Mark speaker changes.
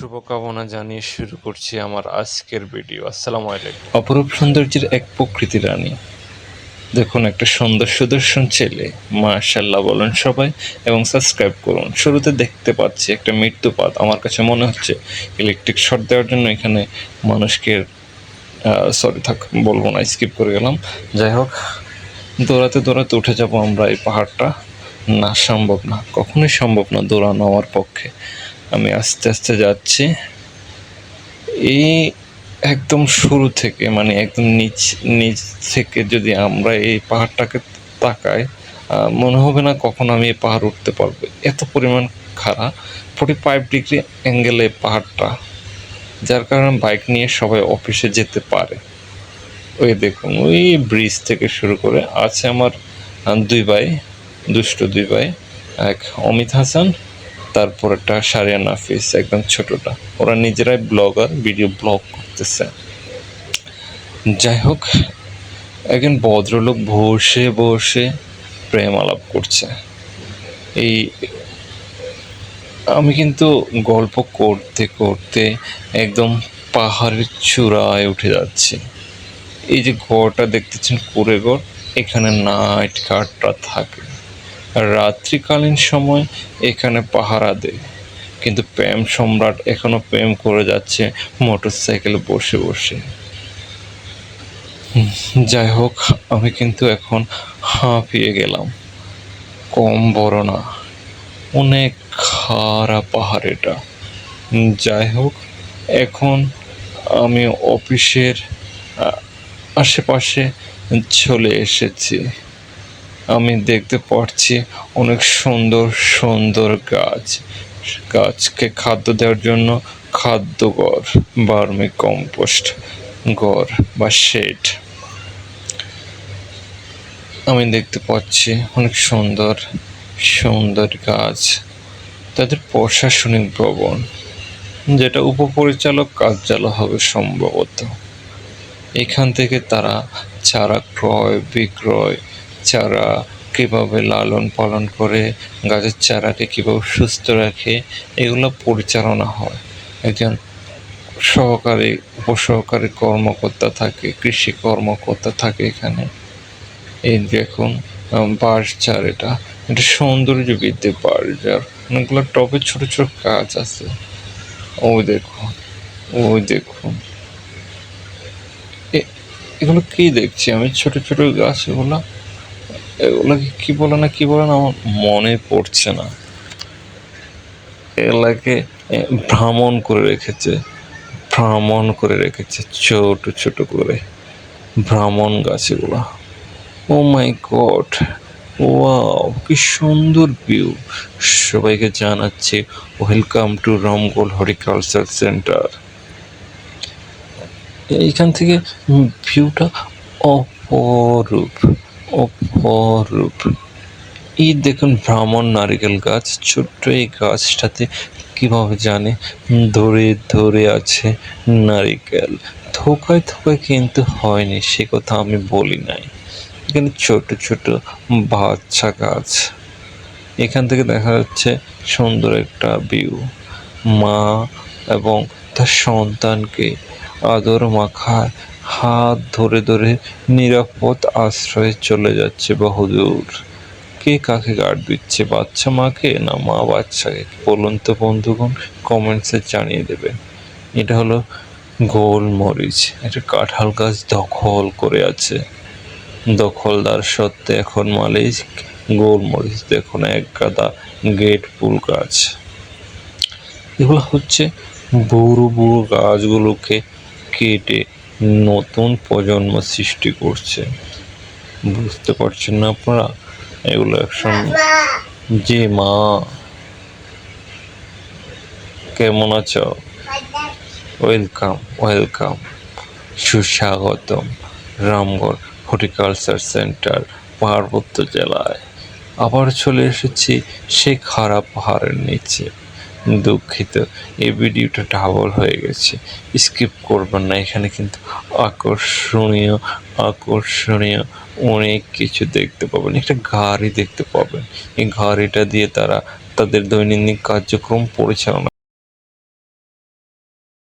Speaker 1: শুভকামনা জানিয়ে শুরু করছি আমার আজকের ভিডিও। আসসালামু আলাইকুম। অপরূপ সৌন্দর্যের এক প্রকৃতি রানী। দেখুন, একটা সুন্দর সুদর্শন ছেলে। মাশাল্লাহ বলেন সবাই, এবং সাবস্ক্রাইব করুন। শুরুতে দেখতে পাচ্ছি একটা মৃত্যুপাত আমার কাছে মনে হচ্ছে ইলেকট্রিক শর্ট দেওয়ার জন্য এখানে মানুষকে সরি থাক, বলব না স্কিপ করে গেলাম। যাই হোক, দৌড়াতে দৌড়াতে উঠে যাব আমরা এই পাহাড়টা। না, সম্ভব না। কখনোই সম্ভব না দৌড়ানো আমার পক্ষে। আমি আস্তে আস্তে যাচ্ছি। এই একদম শুরু থেকে মানে একদম নিচ নিচ থেকে যদি আমরা এই পাহাড়টাকে তাকাই মনে হবে না কখন আমি এই পাহাড় উঠতে পারব। এত পরিমাণ খারাপ ফোর্টি ফাইভ ডিগ্রি অ্যাঙ্গেলে পাহাড়টা, যার কারণে বাইক নিয়ে সবাই অফিসে যেতে পারে। ওই দেখুন, ওই ব্রিজ থেকে শুরু করে আছে আমার দুই ভাই, দুষ্ট দুই ভাই, এক অমিত হাসান তারপর একটা সারিয়া নাফিস, একদম ছোটটা। ওরা নিজেরাই ব্লগার, ভিডিও ব্লগ করতেছে। যাই হোক, একজন ভদ্রলোক বসে বসে প্রেম আলাপ করছে। এই আমি কিন্তু গল্প করতে করতে একদম পাহাড়ের চূড়ায় উঠে যাচ্ছি। এই যে ঘরটা দেখতেছেন কুড়ে ঘর, এখানে নাইট গার্ডরা থাকে। রাত্রিকালীন সময় এখানে পাহারা দেয়। কিন্তু প্রেম সম্রাট এখনও প্রেম করে যাচ্ছে মোটর সাইকেলে বসে। বসে যাই হোক, আমি কিন্তু এখন হাঁপিয়ে গেলাম। কম বড় না, অনেক খারাপ পাহাড় এটা। যাই হোক, এখন আমি অফিসের আশেপাশে চলে এসেছি। আমি দেখতে পাচ্ছি অনেক সুন্দর সুন্দর গাছ। গাছকে খাদ্য দেওয়ার জন্য খাদ্যঘর, বার্মি কম্পোস্ট ঘর বা শেড। আমি দেখতে পাচ্ছি অনেক সুন্দর সুন্দর গাছ। তাদের প্রশাসনিক ভবন, যেটা উপপরিচালক কার্যালয় হবে সম্ভবত। এখান থেকে তারা চারা ক্রয়, বিক্রয় চারা কীভাবে লালন পালন করে গাছের চারাকে কীভাবে সুস্থ রাখে এগুলো পরিচালনা হয়। একজন সহকারী উপসহকারী কর্মকর্তা থাকে কৃষি কর্মকর্তা থাকে এখানে। এই দেখুন আহ, বাঁশ চার এটা। এটা সৌন্দর্য বৃদ্ধি যার অনেকগুলো টবে ছোট ছোট গাছ আছে। ও দেখুন ও দেখুন। এগুলো কি দেখছি? আমি ছোট ছোট গাছ এগুলো এগুলোকে কি বলে না কি বলে না আমার মনে পড়ছে না। এগুলাকে ভ্রমণ করে রেখেছে, ভ্রমণ করে রেখেছে, ছোট ছোট করে, ভ্রমণ গাছ এগুলো ও মাই গড, ওয়াও, কি সুন্দর ভিউ। সবাইকে জানাচ্ছি, welcome to Ramgol horticulture centre. এইখান থেকে ভিউটা অপরূপ। অপরূপ। এই দেখুন ভ্রমণ নারিকেল গাছ। ছোট্ট এই গাছটাতে কীভাবে জানে? ধরে ধরে আছে নারিকেল। থোকায় থোকায় কিন্তু হয়নি, সে কথা আমি বলি নাই। এখানে ছোট ছোট বাচ্চা গাছ। এখান থেকে দেখা যাচ্ছে সুন্দর একটা ভিউ। মা এবং তার সন্তানকে আদর মাখায় হাত ধরে ধরে নিরাপদ আশ্রয়ে চলে যাচ্ছে বহুদূর কে কাকে গার্ড দিচ্ছে? বাচ্চা মাকে না মা বাচ্চাকে? বলুন তো বন্ধুগণ কমেন্টসে জানিয়ে দেবেন। এটা হলো গোলমরিচ। একটা কাঁঠাল গাছ দখল করে আছে। দখলদার সত্ত্বে এখন মালিক গোলমরিচ। দেখুন এক গাদা গেট ফুল গাছ। এগুলো হচ্ছে বুড়ো বুড়ো গাছগুলোকে কেটে নতুন প্রজন্ম সৃষ্টি করছে। বুঝতে পারছেন না আপনারা? এগুলো একসঙ্গে যে মা। কেমন আছো? Welcome welcome. সুস্বাগতম রামগড় হর্টিকালচার সেন্টার, পার্বত্য জেলায়। আবার চলে এসেছি সেই খারাপ পাহাড়ের নিচে। দুঃখিত। এই ভিডিওটা ডাবল হয়ে গেছে। স্কিপ করবেন না। এখানে কিন্তু আকর্ষণীয় আকর্ষণীয় অনেক কিছু দেখতে পাবেন। একটা গাড়ি দেখতে পাবেন। এই গাড়িটা দিয়ে তারা তাদের দৈনন্দিন কার্যক্রম পরিচালনা